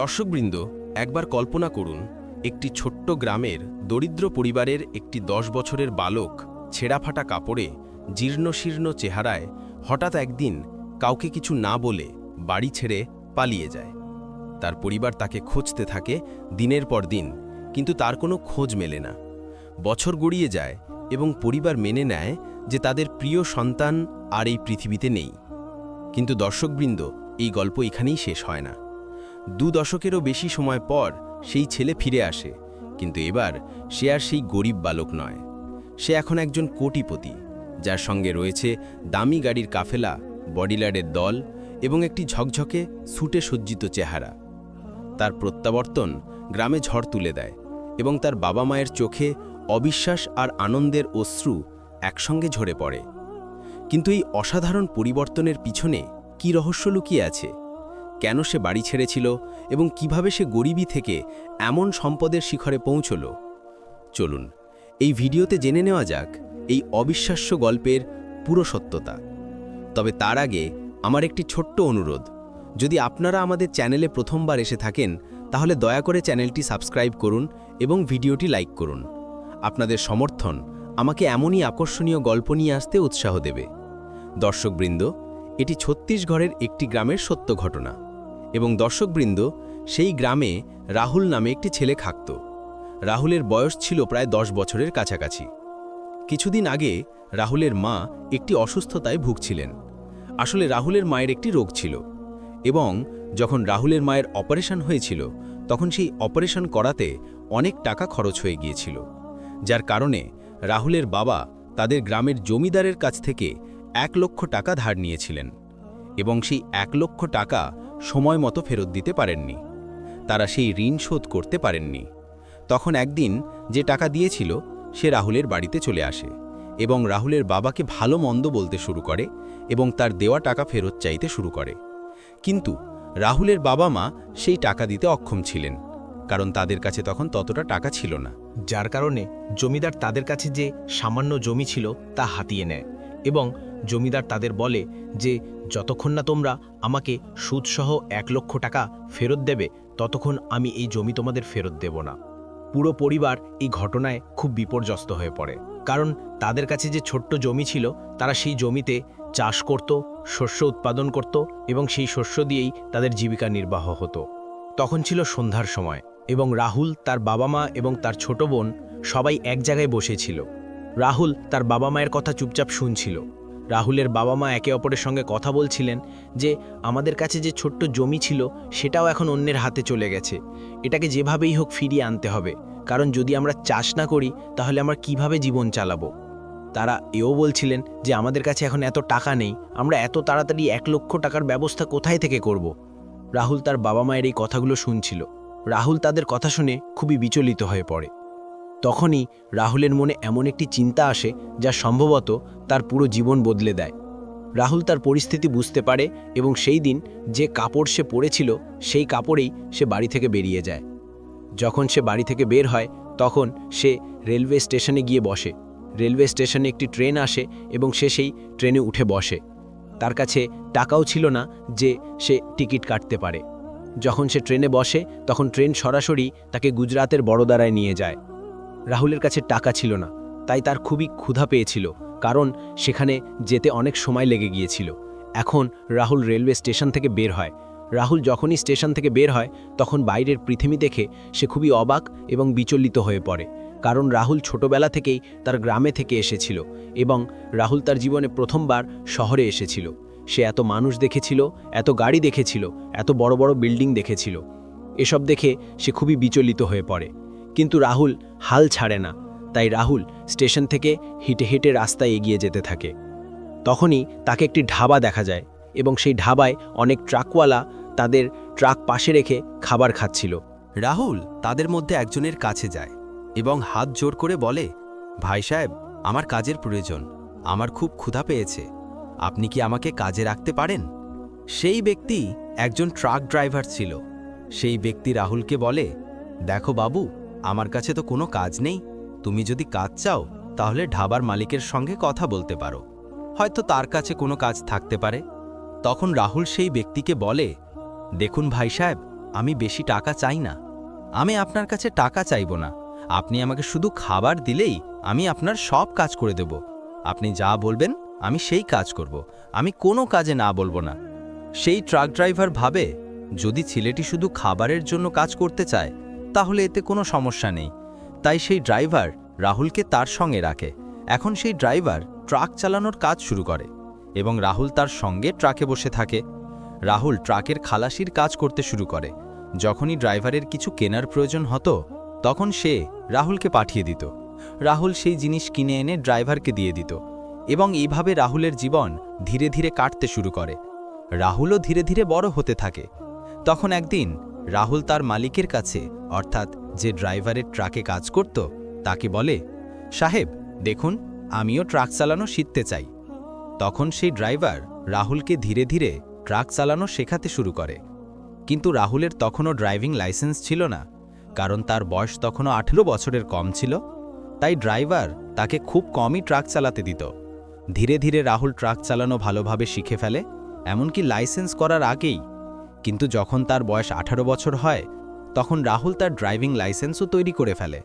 দর্শকবৃন্দ, একবার কল্পনা করুন, একটি ছোট্ট গ্রামের দরিদ্র পরিবারের একটি দশ বছরের বালক ছেঁড়াফাটা কাপড়ে জীর্ণশীর্ণ চেহারায় হঠাৎ একদিন কাউকে কিছু না বলে বাড়ি ছেড়ে পালিয়ে যায়। তার পরিবার তাকে খুঁজতে থাকে দিনের পর দিন, কিন্তু তার কোনো খোঁজ মেলে না। বছর গড়িয়ে যায় এবং পরিবার মেনে নেয় যে তাদের প্রিয় সন্তান আর এই পৃথিবীতে নেই। কিন্তু দর্শকবৃন্দ, এই গল্প এখানেই শেষ হয় না। দু দশকেরও বেশি সময় পর সেই ছেলে ফিরে আসে, কিন্তু এবার সে আর সেই গরিব বালক নয়। সে এখন একজন কোটিপতি, যার সঙ্গে রয়েছে দামি গাড়ির কাফেলা বডিলার্ডের দল এবং একটি ঝকঝকে, সুটে সজ্জিত চেহারা। তার প্রত্যাবর্তন গ্রামে ঝড় তুলে দেয় এবং তার বাবা মায়ের চোখে অবিশ্বাস আর আনন্দের অশ্রু একসঙ্গে ঝরে পড়ে। কিন্তু এই অসাধারণ পরিবর্তনের পিছনে কি রহস্য লুকিয়ে আছে? কেন সে বাড়ি ছেড়েছিল এবং কীভাবে সে গরিবী থেকে এমন সম্পদের শিখরে পৌঁছল? চলুন, এই ভিডিওতে জেনে নেওয়া যাক এই অবিশ্বাস্য গল্পের পুরো সত্যতা। তবে তার আগে আমার একটি ছোট্ট অনুরোধ। যদি আপনারা আমাদের চ্যানেলে প্রথমবার এসে থাকেন, তাহলে দয়া করে চ্যানেলটি সাবস্ক্রাইব করুন এবং ভিডিওটি লাইক করুন। আপনাদের সমর্থন আমাকে এমনই আকর্ষণীয় গল্প নিয়ে আসতে উৎসাহ দেবে। দর্শকবৃন্দ এটি ছত্তিশগড়ের একটি গ্রামের সত্য ঘটনা এবং দর্শকবৃন্দ সেই গ্রামে রাহুল নামে একটি ছেলে থাকত। রাহুলের বয়স ছিল প্রায় দশ বছরের কাছাকাছি। কিছুদিন আগে রাহুলের মা একটি অসুস্থতায় ভুগছিলেন। আসলে রাহুলের মায়ের একটি রোগ ছিল এবং যখন রাহুলের মায়ের অপারেশন হয়েছিল, তখন সেই অপারেশন করাতে অনেক টাকা খরচ হয়ে গিয়েছিল, যার কারণে রাহুলের বাবা তাদের গ্রামের জমিদারের কাছ থেকে এক লক্ষ টাকা ধার নিয়েছিলেন এবং সেই এক লক্ষ টাকা সময় মতো ফেরত দিতে পারেননি। তারা সেই ঋণ শোধ করতে পারেননি। তখন একদিন যে টাকা দিয়েছিল, সে রাহুলের বাড়িতে চলে আসে এবং রাহুলের বাবাকে ভালো মন্দ বলতে শুরু করে এবং তার দেওয়া টাকা ফেরত চাইতে শুরু করে। কিন্তু রাহুলের বাবা মা সেই টাকা দিতে অক্ষম ছিলেন, কারণ তাদের কাছে তখন ততটা টাকা ছিল না। যার কারণে জমিদার তাদের কাছে যে সামান্য জমি ছিল, তা হাতিয়ে নেয় এবং জমিদার তাদের বলে যে, যতক্ষণ না তোমরা আমাকে সুদসহ এক লক্ষ টাকা ফেরত দেবে, ততক্ষণ আমি এই জমি তোমাদের ফেরত দেব না। পুরো পরিবার এই ঘটনায় খুব বিপর্যস্ত হয়ে পড়ে। কারণ তাদের কাছে যে ছোট্ট জমি ছিল, তারা সেই জমিতে চাষ করত, শস্য উৎপাদন করত এবং সেই শস্য দিয়েই তাদের জীবিকা নির্বাহ হতো। তখন ছিল সন্ধ্যার সময় এবং রাহুল, তার বাবা মা এবং তার ছোট বোন সবাই এক জায়গায় বসেছিল রাহুল তার বাবা মায়ের কথা চুপচাপ শুনছিল। রাহুলের বাবা মা একে অপরের সঙ্গে কথা বলছিলেন যে, আমাদের কাছে যে ছোট্ট জমি ছিল, সেটাও এখন অন্যের হাতে চলে গেছে। এটাকে যেভাবেই হোক ফিরিয়ে আনতে হবে। কারণ যদি আমরা চাষ না করি, তাহলে আমরা কীভাবে জীবন চালাবো? তারা এও বলছিলেন যে, আমাদের কাছে এখন এত টাকা নেই। আমরা এত তাড়াতাড়ি এক লক্ষ টাকার ব্যবস্থা কোথায় থেকে করব? রাহুল তার বাবা মায়ের এই কথাগুলো শুনছিল। রাহুল তাদের কথা শুনে খুবই বিচলিত হয়ে পড়ে। তখনই রাহুলের মনে এমন একটি চিন্তা আসে যা সম্ভবত তার পুরো জীবন বদলে দেয়। রাহুল তার পরিস্থিতি বুঝতে পারে এবং সেই দিন যে কাপড় সে পরেছিল, সেই কাপড়েই সে বাড়ি থেকে বেরিয়ে যায়। যখন সে বাড়ি থেকে বের হয়, তখন সে রেলওয়ে স্টেশনে গিয়ে বসে। রেলওয়ে স্টেশনে একটি ট্রেন আসে এবং সে সেই ট্রেনে উঠে বসে। তার কাছে টাকাও ছিল না যে সে টিকিট কাটতে পারে। যখন সে ট্রেনে বসে, তখন ট্রেন সরাসরি তাকে গুজরাতের বড়োদারায় নিয়ে যায়। রাহুলের কাছে টাকা ছিল না, তাই তার খুবই ক্ষুধা পেয়েছিল, কারণ সেখানে যেতে অনেক সময় লেগে গিয়েছিল। এখন রাহুল রেলওয়ে স্টেশন থেকে বের হয়। রাহুল যখনই স্টেশন থেকে বের হয়, তখন বাইরের পৃথিবী দেখে সে খুবই অবাক এবং বিচলিত হয়ে পড়ে, কারণ রাহুল ছোটবেলা থেকেই তার গ্রামে থেকে এসেছিল এবং রাহুল তার জীবনে প্রথমবার শহরে এসেছিল। সে এত মানুষ দেখেছিল, এত গাড়ি দেখেছিল, এত বড় বড় বিল্ডিং দেখেছিল। এসব দেখে সে খুবই বিচলিত হয়ে পড়ে। কিন্তু রাহুল হাল ছাড়ে না। তাই রাহুল স্টেশন থেকে হিটে হেঁটে রাস্তায় এগিয়ে যেতে থাকে। তখনই তাকে একটি ঢাবা দেখা যায় এবং সেই ঢাবায় অনেক ট্রাকওয়ালা তাদের ট্রাক পাশে রেখে খাবার খাচ্ছিল। রাহুল তাদের মধ্যে একজনের কাছে যায় এবং হাত জোর করে বলে, ভাই সাহেব, আমার কাজের প্রয়োজন। আমার খুব ক্ষুধা পেয়েছে। আপনি কি আমাকে কাজে রাখতে পারেন? সেই ব্যক্তি একজন ট্রাক ড্রাইভার ছিল। সেই ব্যক্তি রাহুলকে বলে, দেখো বাবু আমার কাছে তো কোনো কাজ নেই। তুমি যদি কাজ চাও, তাহলে ঢাবার মালিকের সঙ্গে কথা বলতে পারো। হয়তো তার কাছে কোনো কাজ থাকতে পারে। তখন রাহুল সেই ব্যক্তিকে বলে, দেখুন ভাই সাহেব, আমি বেশি টাকা চাই না। আমি আপনার কাছে টাকা চাইব না। আপনি আমাকে শুধু খাবার দিলেই আমি আপনার সব কাজ করে দেব। আপনি যা বলবেন, আমি সেই কাজ করব। আমি কোনো কাজে না বলব না। সেই ট্রাক ড্রাইভার ভাবে, যদি ছেলেটি শুধু খাবারের জন্য কাজ করতে চায় তাহলে এতে কোনো সমস্যা নেই। তাই সেই ড্রাইভার রাহুলকে তার সঙ্গে রাখে। এখন সেই ড্রাইভার ট্রাক চালানোর কাজ শুরু করে এবং রাহুল তার সঙ্গে ট্রাকে বসে থাকে। রাহুল ট্রাকের খালাসির কাজ করতে শুরু করে। যখনই ড্রাইভারের কিছু কেনার প্রয়োজন হতো, তখন সে রাহুলকে পাঠিয়ে দিত। রাহুল সেই জিনিস কিনে এনে ড্রাইভারকে দিয়ে দিত এবং এইভাবে রাহুলের জীবন ধীরে ধীরে কাটতে শুরু করে। রাহুলও ধীরে ধীরে বড় হতে থাকে। তখন একদিন রাহুল তার মালিকের কাছে, অর্থাৎ যে ড্রাইভারের ট্রাকে কাজ করত, তাকে বলে, সাহেব, দেখুন, আমিও ট্রাক চালানো শিখতে চাই। তখন সেই ড্রাইভার রাহুলকে ধীরে ধীরে ট্রাক চালানো শেখাতে শুরু করে। কিন্তু রাহুলের তখনও ড্রাইভিং লাইসেন্স ছিল না, কারণ তার বয়স তখনও আঠেরো বছরের কম ছিল, তাই ড্রাইভার তাকে খুব কমই ট্রাক চালাতে দিত। ধীরে ধীরে রাহুল ট্রাক চালানো ভালোভাবে শিখে ফেলে, এমনকি লাইসেন্স করার আগেই কিন্তু যখন তার বয়স আঠারো বছর হয়, তখন রাহুল তার ড্রাইভিং লাইসেন্সও তৈরি করে ফেলে।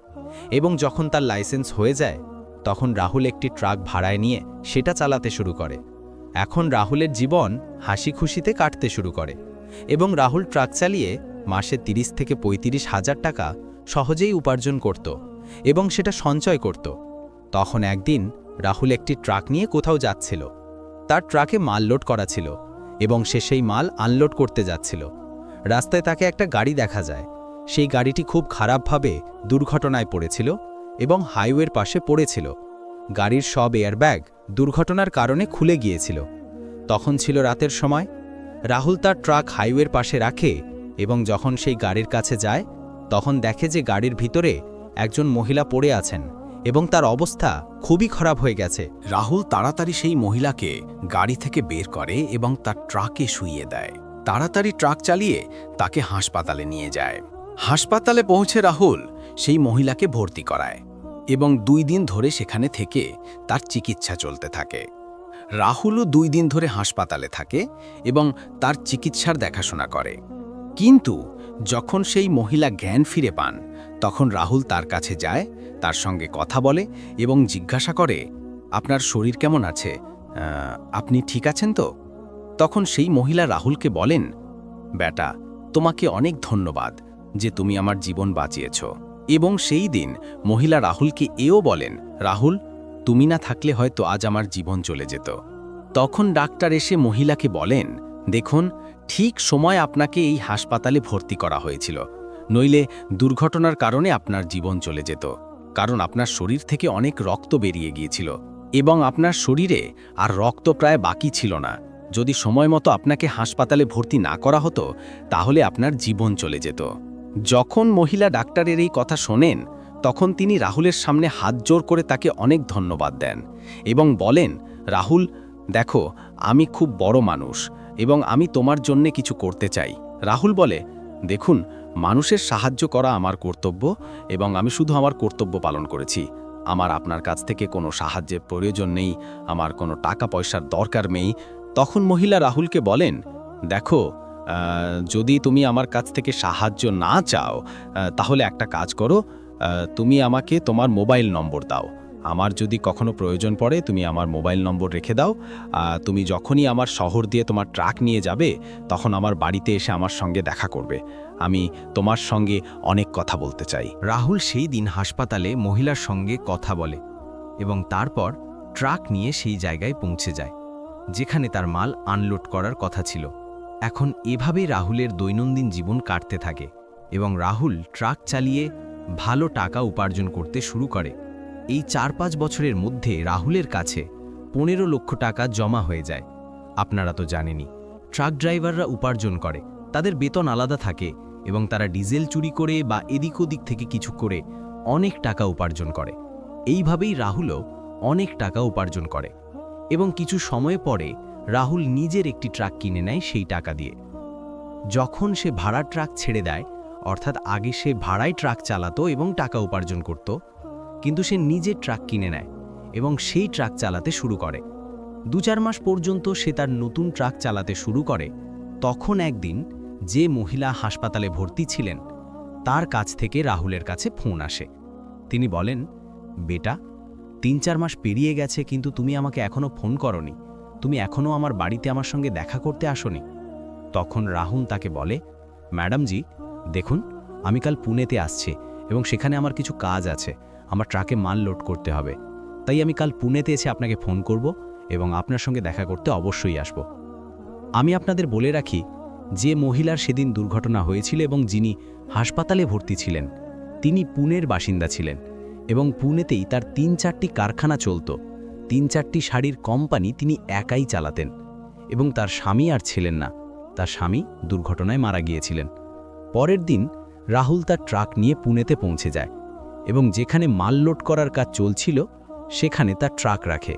এবং যখন তার লাইসেন্স হয়ে যায়, তখন রাহুল একটি ট্রাক ভাড়ায় নিয়ে সেটা চালাতে শুরু করে। এখন রাহুলের জীবন হাসি খুশিতে কাটতে শুরু করে। এবং রাহুল ট্রাক চালিয়ে মাসে ৩০ থেকে পঁয়ত্রিশ হাজার টাকা সহজেই উপার্জন করত এবং সেটা সঞ্চয় করত। তখন একদিন রাহুল একটি ট্রাক নিয়ে কোথাও যাচ্ছিল। তার ট্রাকে মাল লোড করা ছিল। এবং সে সেই মাল আনলোড করতে যাচ্ছিল। রাস্তায় তাকে একটা গাড়ি দেখা যায়। সেই গাড়িটি খুব খারাপভাবে দুর্ঘটনায় পড়েছিল এবং হাইওয়ের পাশে পড়েছিল। গাড়ির সব এয়ারব্যাগ দুর্ঘটনার কারণে খুলে গিয়েছিল। তখন ছিল রাতের সময়। রাহুল তার ট্রাক হাইওয়ের পাশে রাখে এবং যখন সেই গাড়ির কাছে যায়, তখন দেখে যে গাড়ির ভিতরে একজন মহিলা পড়ে আছেন। এবং তার অবস্থা খুবই খারাপ হয়ে গেছে। রাহুল তাড়াতাড়ি সেই মহিলাকে গাড়ি থেকে বের করে এবং তার ট্রাকে শুইয়ে দেয়। তাড়াতাড়ি ট্রাক চালিয়ে তাকে হাসপাতালে নিয়ে যায়। হাসপাতালে পৌঁছে রাহুল সেই মহিলাকে ভর্তি করায় এবং দুই দিন ধরে সেখানে থেকে তার চিকিৎসা চলতে থাকে। রাহুলও দুই দিন ধরে হাসপাতালে থাকে এবং তার চিকিৎসার দেখাশোনা করে। কিন্তু যখন সেই মহিলা জ্ঞান ফিরে পান তখন রাহুল তার কাছে যায়, তার সঙ্গে কথা বলে এবং জিজ্ঞাসা করে, আপনার শরীর কেমন আছে? আপনি ঠিক আছেন তো? তখন সেই মহিলা রাহুলকে বলেন বেটা তোমাকে অনেক ধন্যবাদ যে তুমি আমার জীবন বাঁচিয়েছ। এবং সেই দিন মহিলা রাহুলকে এও বলেন, রাহুল, তুমি না থাকলে হয়তো আজ আমার জীবন চলে যেত। তখন ডাক্তার এসে মহিলাকে বলেন, দেখুন, ঠিক সময় আপনাকে এই হাসপাতালে ভর্তি করা হয়েছিল। নইলে দুর্ঘটনার কারণে আপনার জীবন চলে যেত, কারণ আপনার শরীর থেকে অনেক রক্ত বেরিয়ে গিয়েছিল এবং আপনার শরীরে আর রক্ত প্রায় বাকি ছিল না। যদি সময় মতো আপনাকে হাসপাতালে ভর্তি না করা হতো, তাহলে আপনার জীবন চলে যেত। যখন মহিলা ডাক্তারের এই কথা শোনেন, তখন তিনি রাহুলের সামনে হাত জোর করে তাকে অনেক ধন্যবাদ দেন এবং বলেন, রাহুল, দেখো, আমি খুব বড় মানুষ এবং আমি তোমার জন্যে কিছু করতে চাই। রাহুল বলে, দেখুন মানুষের সাহায্য করা আমার কর্তব্য এবং আমি শুধু আমার কর্তব্য পালন করেছি। আমার আপনার কাছ থেকে কোনো সাহায্যের প্রয়োজন নেই, আমার কোনো টাকা পয়সার দরকার নেই। তখন মহিলা রাহুলকে বলেন, দেখো যদি তুমি আমার কাছ থেকে সাহায্য না চাও তাহলে একটা কাজ করো তুমি আমাকে তোমার মোবাইল নম্বর দাও। আমার যদি কখনো প্রয়োজন পড়ে, তুমি আমার মোবাইল নম্বর রেখে দাও। তুমি যখনই আমার শহর দিয়ে তোমার ট্রাক নিয়ে যাবে, তখন আমার বাড়িতে এসে আমার সঙ্গে দেখা করবে। আমি তোমার সঙ্গে অনেক কথা বলতে চাই। রাহুল সেই দিন হাসপাতালে মহিলার সঙ্গে কথা বলে এবং তারপর ট্রাক নিয়ে সেই জায়গায় পৌঁছে যায়, যেখানে তার মাল আনলোড করার কথা ছিল। এখন এভাবেই রাহুলের দৈনন্দিন জীবন কাটতে থাকে এবং রাহুল ট্রাক চালিয়ে ভালো টাকা উপার্জন করতে শুরু করে। এই চার পাঁচ বছরের মধ্যে রাহুলের কাছে পনেরো লক্ষ টাকা জমা হয়ে যায়। আপনারা তো জানেনই, ট্রাক ড্রাইভাররা উপার্জন করে, তাদের বেতন আলাদা থাকে এবং তারা ডিজেল চুরি করে বা এদিক ওদিক থেকে কিছু করে অনেক টাকা উপার্জন করে। এইভাবেই রাহুলও অনেক টাকা উপার্জন করে এবং কিছু সময় পরে রাহুল নিজের একটি ট্রাক কিনে নেয় সেই টাকা দিয়ে। যখন সে ভাড়া ট্রাক ছেড়ে দেয়, অর্থাৎ আগে সে ভাড়ায় ট্রাক চালাতো এবং টাকা উপার্জন করত, কিন্তু সে নিজের ট্রাক কিনে নেয় এবং সেই ট্রাক চালাতে শুরু করে। দু চার মাস পর্যন্ত সে তার নতুন ট্রাক চালাতে শুরু করে, তখন একদিন যে মহিলা হাসপাতালে ভর্তি ছিলেন, তার কাছ থেকে রাহুলের কাছে ফোন আসে। তিনি বলেন, বেটা, তিন চার মাস পেরিয়ে গেছে, কিন্তু তুমি আমাকে এখনও ফোন করনি। তুমি এখনও আমার বাড়িতে আমার সঙ্গে দেখা করতে আসনি। তখন রাহুল তাকে বলে ম্যাডামজি দেখুন, আমি কাল পুনেতে আসছি এবং সেখানে আমার কিছু কাজ আছে। আমার ট্রাকে মাল লোড করতে হবে। তাই আমি কাল পুনেতে এসে আপনাকে ফোন করব এবং আপনার সঙ্গে দেখা করতে অবশ্যই আসব। আমি আপনাদের বলে রাখি যে মহিলার সেদিন দুর্ঘটনা হয়েছিল এবং যিনি হাসপাতালে ভর্তি ছিলেন, তিনি পুনের বাসিন্দা ছিলেন এবং পুনেতেই তার তিন চারটি কারখানা চলত। তিন চারটি শাড়ির কোম্পানি তিনি একাই চালাতেন এবং তার স্বামী আর ছিলেন না। তার স্বামী দুর্ঘটনায় মারা গিয়েছিলেন। পরের দিন রাহুল তার ট্রাক নিয়ে পুনেতে পৌঁছে যায় এবং যেখানে মাল লোড করার কাজ চলছিল, সেখানে তার ট্রাক রাখে।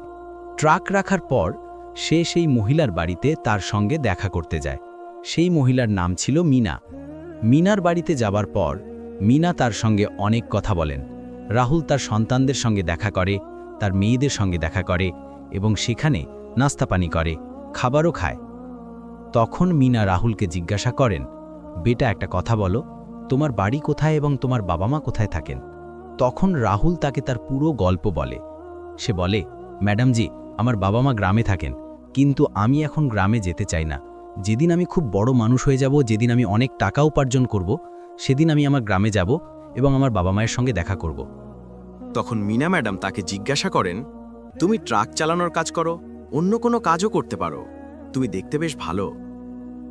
ট্রাক রাখার পর সে সেই মহিলার বাড়িতে তার সঙ্গে দেখা করতে যায়। সেই মহিলার নাম ছিল মিনা। মিনার বাড়িতে যাবার পর মিনা তার সঙ্গে অনেক কথা বলেন। রাহুল তার সন্তানদের সঙ্গে দেখা করে, তার মেয়েদের সঙ্গে দেখা করে এবং সেখানে নাস্তাপানি করে, খাবারও খায়। তখন মিনা রাহুলকে জিজ্ঞাসা করেন, বেটা, একটা কথা বলো, তোমার বাড়ি কোথায় এবং তোমার বাবা মা কোথায় থাকেন? তখন রাহুল তাকে তার পুরো গল্প বলে। সে বলে, ম্যাডামজি, আমার বাবা মা গ্রামে থাকেন, কিন্তু আমি এখন গ্রামে যেতে চাই না। যেদিন আমি খুব বড় মানুষ হয়ে যাব, যেদিন আমি অনেক টাকা উপার্জন করব, সেদিন আমি আমার গ্রামে যাব এবং আমার বাবা মায়ের সঙ্গে দেখা করব। তখন মিনা ম্যাডাম তাকে জিজ্ঞাসা করেন, তুমি ট্রাক চালানোর কাজ করো, অন্য কোনো কাজও করতে পারো? তুমি দেখতে বেশ ভালো।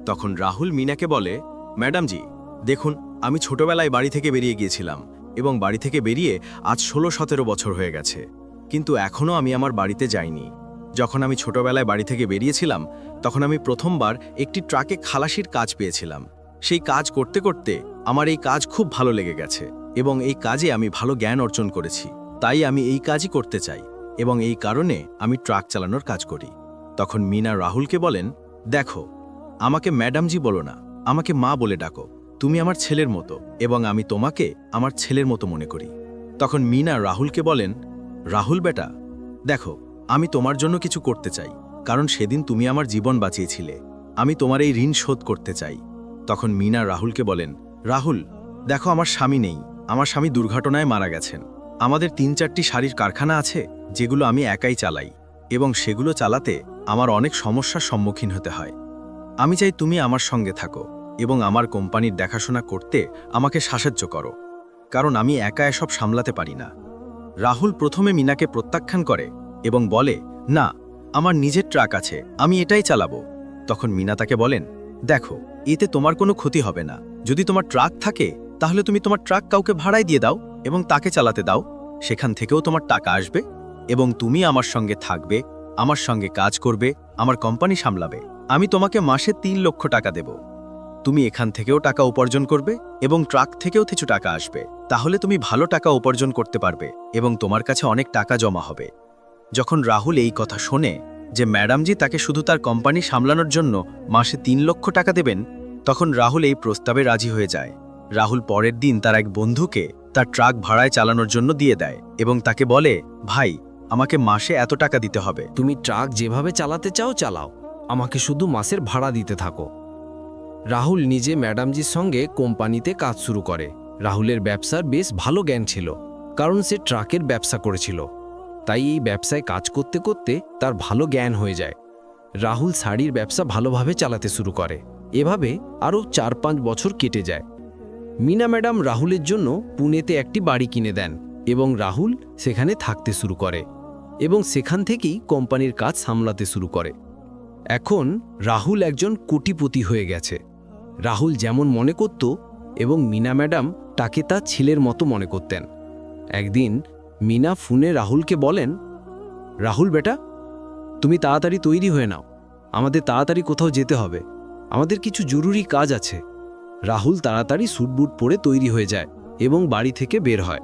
তখন রাহুল মিনাকে বলে ম্যাডামজি দেখুন, আমি ছোটবেলায় বাড়ি থেকে বেরিয়ে গিয়েছিলাম এবং বাড়ি থেকে বেরিয়ে আজ ষোলো সতেরো বছর হয়ে গেছে। কিন্তু এখনও আমি আমার বাড়িতে যাইনি। যখন আমি ছোটবেলায় বাড়ি থেকে বেরিয়েছিলাম, তখন আমি প্রথমবার একটি ট্রাকে খালাসির কাজ পেয়েছিলাম। সেই কাজ করতে করতে আমার এই কাজ খুব ভালো লেগে গেছে এবং এই কাজে আমি ভালো জ্ঞান অর্জন করেছি। তাই আমি এই কাজই করতে চাই এবং এই কারণে আমি ট্রাক চালানোর কাজ করি। তখন মিনা রাহুলকে বলেন, দেখো, আমাকে ম্যাডামজি বলো না, আমাকে মা বলে ডাকো। তুমি আমার ছেলের মতো এবং আমি তোমাকে আমার ছেলের মতো মনে করি। তখন মিনা রাহুলকে বলেন, রাহুল বেটা, দেখো আমি তোমার জন্য কিছু করতে চাই, কারণ সেদিন তুমি আমার জীবন বাঁচিয়েছিলে। আমি তোমার এই ঋণ শোধ করতে চাই। তখন মিনা রাহুলকে বলেন, রাহুল, দেখো আমার স্বামী নেই। আমার স্বামী দুর্ঘটনায় মারা গেছেন। আমাদের তিন চারটি শাড়ির কারখানা আছে, যেগুলো আমি একাই চালাই, এবং সেগুলো চালাতে আমার অনেক সমস্যার সম্মুখীন হতে হয়। আমি চাই তুমি আমার সঙ্গে থাকো, এবং আমার কোম্পানির দেখাশোনা করতে আমাকে সাহায্য করো। কারণ আমি একা এসব সামলাতে পারি না। রাহুল প্রথমে মিনাকে প্রত্যাখ্যান করে এবং বলে, না, আমার নিজের ট্রাক আছে, আমি এটাই চালাবো। তখন মিনা তাকে বলেন, দেখো, এতে তোমার কোনো ক্ষতি হবে না। যদি তোমার ট্রাক থাকে, তাহলে তুমি তোমার ট্রাক কাউকে ভাড়ায় দিয়ে দাও এবং তাকে চালাতে দাও। সেখান থেকেও তোমার টাকা আসবে এবং তুমি আমার সঙ্গে থাকবে, আমার সঙ্গে কাজ করবে, আমার কোম্পানি সামলাবে। আমি তোমাকে মাসে তিন লক্ষ টাকা দেব। তুমি এখান থেকেও টাকা উপার্জন করবে এবং ট্রাক থেকেও কিছু টাকা আসবে। তাহলে তুমি ভালো টাকা উপার্জন করতে পারবে এবং তোমার কাছে অনেক টাকা জমা হবে। যখন রাহুল এই কথা শোনে যে ম্যাডামজি তাকে শুধু তার কোম্পানি সামলানোর জন্য মাসে তিন লক্ষ টাকা দেবেন, তখন রাহুল এই প্রস্তাবে রাজি হয়ে যায়। রাহুল পরের দিন তার এক বন্ধুকে তার ট্রাক ভাড়ায় চালানোর জন্য দিয়ে দেয় এবং তাকে বলে, ভাই, আমাকে মাসে এত টাকা দিতে হবে। তুমি ট্রাক যেভাবে চালাতে চাও, চালাও। আমাকে শুধু মাসের ভাড়া দিতে থাকো। রাহুল নিজে ম্যাডামজির সঙ্গে কোম্পানিতে কাজ শুরু করে। রাহুলের ব্যবসার বেশ ভালো জ্ঞান ছিল, কারণ সে ট্রাকের ব্যবসা করেছিল। তাই এই ব্যবসায় কাজ করতে করতে তার ভালো জ্ঞান হয়ে যায়। রাহুল শাড়ির ব্যবসা ভালোভাবে চালাতে শুরু করে। এভাবে আরও চার পাঁচ বছর কেটে যায়। মিনা ম্যাডাম রাহুলের জন্য পুনেতে একটি বাড়ি কিনে দেন এবং রাহুল সেখানে থাকতে শুরু করে এবং সেখান থেকেই কোম্পানির কাজ সামলাতে শুরু করে। এখন রাহুল একজন কোটিপতি হয়ে গেছে। রাহুল যেমন মনে করত এবং মিনা ম্যাডাম তাকে তার ছেলের মতো মনে করতেন। একদিন মিনা ফোনে রাহুলকে বলেন, রাহুল বেটা, তুমি তাড়াতাড়ি তৈরি হয়ে নাও। আমাদের তাড়াতাড়ি কোথাও যেতে হবে। আমাদের কিছু জরুরি কাজ আছে। রাহুল তাড়াতাড়ি স্যুটবুট পরে তৈরি হয়ে যায় এবং বাড়ি থেকে বের হয়।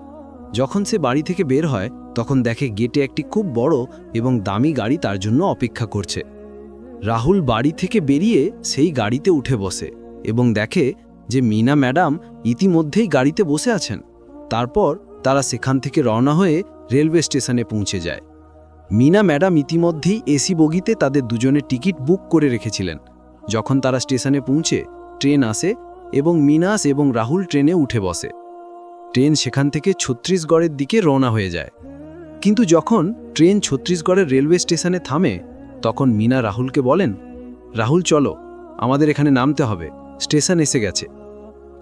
যখন সে বাড়ি থেকে বের হয়, তখন দেখে গেটে একটি খুব বড় এবং দামি গাড়ি তার জন্য অপেক্ষা করছে। রাহুল বাড়ি থেকে বেরিয়ে সেই গাড়িতে উঠে বসে এবং দেখে যে মিনা ম্যাডাম ইতিমধ্যেই গাড়িতে বসে আছেন। তারপর তারা সেখান থেকে রওনা হয়ে রেলওয়ে স্টেশনে পৌঁছে যায়। মিনা ম্যাডাম ইতিমধ্যেই এসি বগিতে তাদের দুজনের টিকিট বুক করে রেখেছিলেন। যখন তারা স্টেশনে পৌঁছে, ট্রেন আসে এবং মিনাস এবং রাহুল ট্রেনে উঠে বসে। ট্রেন সেখান থেকে ছত্তিশগড়ের দিকে রওনা হয়ে যায়। কিন্তু যখন ট্রেন ছত্তিশগড়ের রেলওয়ে স্টেশনে থামে, তখন মিনা রাহুলকে বলেন, রাহুল, চলো, আমাদের এখানে নামতে হবে। স্টেশন এসে গেছে।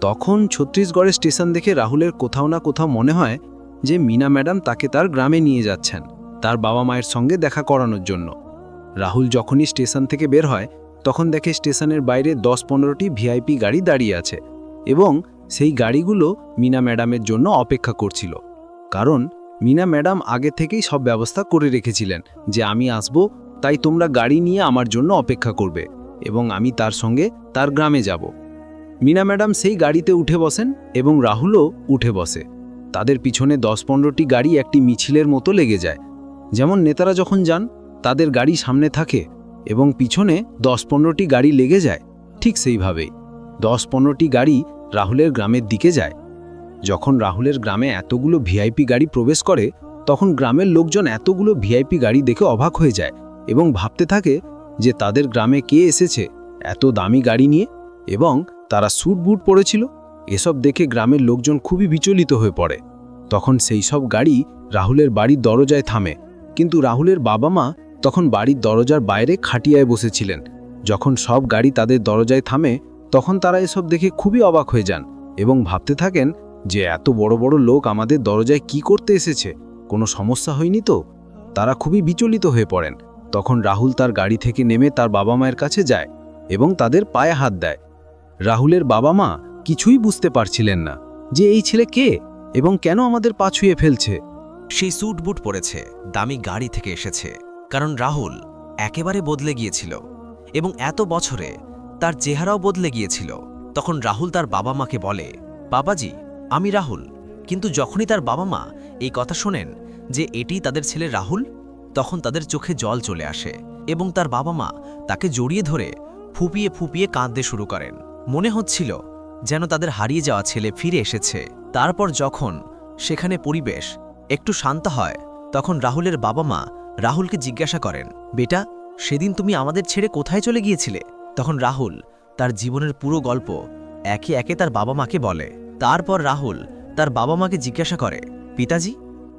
তখন ছত্তিশগড়ের স্টেশন দেখে রাহুলের কোথাও না কোথাও মনে হয় যে মিনা ম্যাডাম তাকে তার গ্রামে নিয়ে যাচ্ছেন, তার বাবা মায়ের সঙ্গে দেখা করানোর জন্য। রাহুল যখনই স্টেশন থেকে বের হয়, তখন দেখে স্টেশনের বাইরে দশ পনেরোটি ভিআইপি গাড়ি দাঁড়িয়ে আছে এবং সেই গাড়িগুলো মিনা ম্যাডামের জন্য অপেক্ষা করছিল। কারণ মিনা ম্যাডাম আগে থেকেই সব ব্যবস্থা করে রেখেছিলেন যে আমি আসব, তাই তোমরা গাড়ি নিয়ে আমার জন্য অপেক্ষা করবে এবং আমি তার সঙ্গে তার গ্রামে যাব। মিনা ম্যাডাম সেই গাড়িতে উঠে বসেন এবং রাহুলও উঠে বসে। তাদের পিছনে দশ পনেরোটি গাড়ি একটি মিছিলের মতো লেগে যায়। যেমন নেতারা যখন যান, তাদের গাড়ি সামনে থাকে এবং পিছনে দশ পনেরোটি গাড়ি লেগে যায়, ঠিক সেইভাবেই। দশ পনেরোটি গাড়ি রাহুলের গ্রামের দিকে যায়। যখন রাহুলের গ্রামে এতগুলো ভিআইপি গাড়ি প্রবেশ করে, তখন গ্রামের লোকজন এতগুলো ভিআইপি গাড়ি দেখে অবাক হয়ে যায় এবং ভাবতে থাকে যে তাদের গ্রামে কে এসেছে এত দামি গাড়ি নিয়ে এবং তারা স্যুট বুট পরেছিল। এসব দেখে গ্রামের লোকজন খুবই বিচলিত হয়ে পড়ে। তখন সেই সব গাড়ি রাহুলের বাড়ির দরজায় থামে। কিন্তু রাহুলের বাবা মা তখন বাড়ির দরজার বাইরে খাটিয়ায় বসেছিলেন। যখন সব গাড়ি তাদের দরজায় থামে, তখন তারা এসব দেখে খুবই অবাক হয়ে যান এবং ভাবতে থাকেন যে এত বড় বড় লোক আমাদের দরজায় কি করতে এসেছে? কোনো সমস্যা হয়নি তো? তারা খুবই বিচলিত হয়ে পড়েন। তখন রাহুল তার গাড়ি থেকে নেমে তার বাবা মায়ের কাছে যায় এবং তাদের পায়ে হাত দেয়। রাহুলের বাবা মা কিছুই বুঝতে পারছিলেন না যে এই ছেলে কে এবং কেন আমাদের পা ছুঁয়ে ফেলছে। সেই স্যুট বুট পরেছে, দামি গাড়ি থেকে এসেছে, কারণ রাহুল একেবারে বদলে গিয়েছিল এবং এত বছরে তার চেহারাও বদলে গিয়েছিল। তখন রাহুল তার বাবা মাকে বলে, বাবাজি, আমি রাহুল, কিন্তু যখনই তার বাবা মা এই কথা শোনেন যে এটি তাদের ছেলে রাহুল, তখন তাদের চোখে জল চলে আসে এবং তার বাবা মা তাকে জড়িয়ে ধরে ফুপিয়ে ফুপিয়ে কাঁদতে শুরু করেন। মনে হচ্ছিল যেন তাদের হারিয়ে যাওয়া ছেলে ফিরে এসেছে। তারপর যখন সেখানে পরিবেশ একটু শান্ত হয়, তখন রাহুলের বাবা মা রাহুলকে জিজ্ঞাসা করেন, বেটা, সেদিন তুমি আমাদের ছেড়ে কোথায় চলে গিয়েছিলে? তখন রাহুল তার জীবনের পুরো গল্প একে একে তার বাবা মাকে বলে। তারপর রাহুল তার বাবা মাকে জিজ্ঞাসা করে, পিতাজি,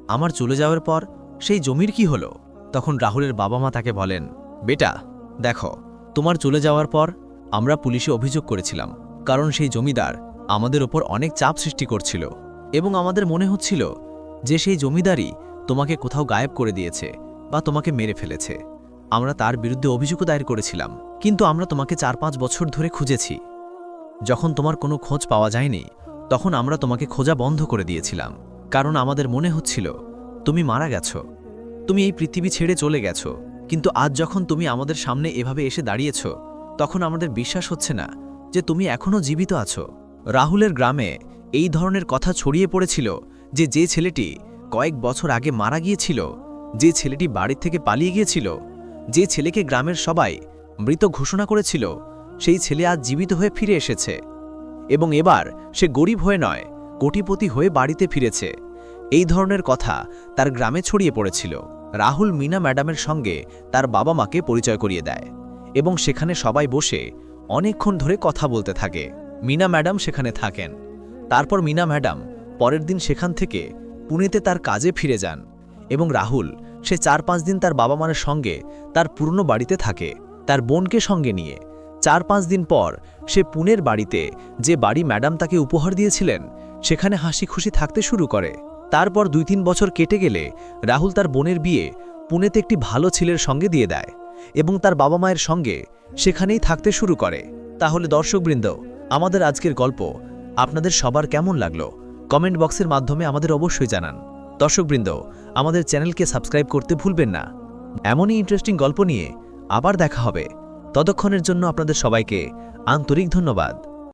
আমার চলে যাওয়ার পর সেই জমির কি হলো? তখন রাহুলের বাবা মা তাকে বলেন, বেটা, দেখো, তোমার চলে যাওয়ার পর আমরা পুলিশে অভিযোগ করেছিলাম, কারণ সেই জমিদার আমাদের ওপর অনেক চাপ সৃষ্টি করছিল এবং আমাদের মনে হচ্ছিল যে সেই জমিদারই তোমাকে কোথাও গায়েব করে দিয়েছে বা তোমাকে মেরে ফেলেছে। আমরা তার বিরুদ্ধে অভিযোগও দায়ের করেছিলাম, কিন্তু আমরা তোমাকে চার পাঁচ বছর ধরে খুঁজেছি। যখন তোমার কোনো খোঁজ পাওয়া যায়নি, তখন আমরা তোমাকে খোঁজা বন্ধ করে দিয়েছিলাম, কারণ আমাদের মনে হচ্ছিল, তুমি মারা গেছো, তুমি এই পৃথিবী ছেড়ে চলে গেছো, কিন্তু আজ যখন তুমি আমাদের সামনে এভাবে এসে দাঁড়িয়েছ তখন আমাদের বিশ্বাস হচ্ছে না যে তুমি এখনও জীবিত আছো। রাহুলের গ্রামে এই ধরনের কথা ছড়িয়ে পড়েছিল যে যে ছেলেটি কয়েক বছর আগে মারা গিয়েছিল, যে ছেলেটি বাড়ির থেকে পালিয়ে গিয়েছিল, যে ছেলেকে গ্রামের সবাই মৃত ঘোষণা করেছিল, সেই ছেলে আজ জীবিত হয়ে ফিরে এসেছে। এবং এবার সে গরিব হয়ে নয়, কোটিপতি হয়ে বাড়িতে ফিরেছে। এই ধরনের কথা তার গ্রামে ছড়িয়ে পড়েছিল। রাহুল মিনা ম্যাডামের সঙ্গে তার বাবা মাকে পরিচয় করিয়ে দেয়। এবং সেখানে সবাই বসে অনেকক্ষণ ধরে কথা বলতে থাকে। মিনা ম্যাডাম সেখানে থাকেন। তারপর মিনা ম্যাডাম পরের দিন সেখান থেকে পুনেতে তার কাজে ফিরে যান এবং রাহুল, সে চার পাঁচ দিন তার বাবা মায়ের সঙ্গে তার পুরনো বাড়িতে থাকে, তার বোনকে সঙ্গে নিয়ে। চার পাঁচ দিন পর সে পুনের বাড়িতে যে বাড়ি ম্যাডাম তাকে উপহার দিয়েছিলেন, সেখানে হাসি খুশি থাকতে শুরু করে। তারপর দুই তিন বছর কেটে গেলে রাহুল তার বোনের বিয়ে পুনেতে একটি ভালো ছেলের সঙ্গে দিয়ে দেয়। এবং তার বাবা মায়ের সঙ্গে সেখানেই থাকতে শুরু করে। তাহলে দর্শকবৃন্দ, আমাদের আজকের গল্প আপনাদের সবার কেমন লাগল? কমেন্ট বক্সের মাধ্যমে আমাদের অবশ্যই জানান। দর্শকবৃন্দ, আমাদের চ্যানেলকে সাবস্ক্রাইব করতে ভুলবেন না। এমনই ইন্টারেস্টিং গল্প নিয়ে আবার দেখা হবে। ততক্ষণের জন্য আপনাদের সবাইকে আন্তরিক ধন্যবাদ।